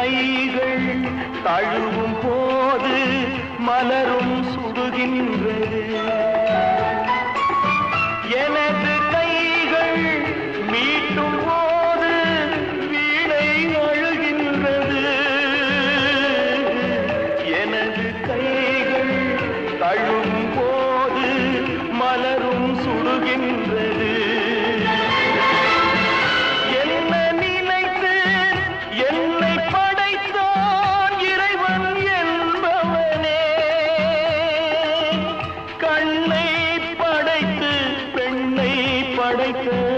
கைகள் தழுவும் போது மலரும் சுடுகின்றது. எனது கைகள் மீட்டும் போது வீணை அழுகின்றது. எனது கைகள் தழுவும் போது மலரும் சுடுகின்றது படைத்த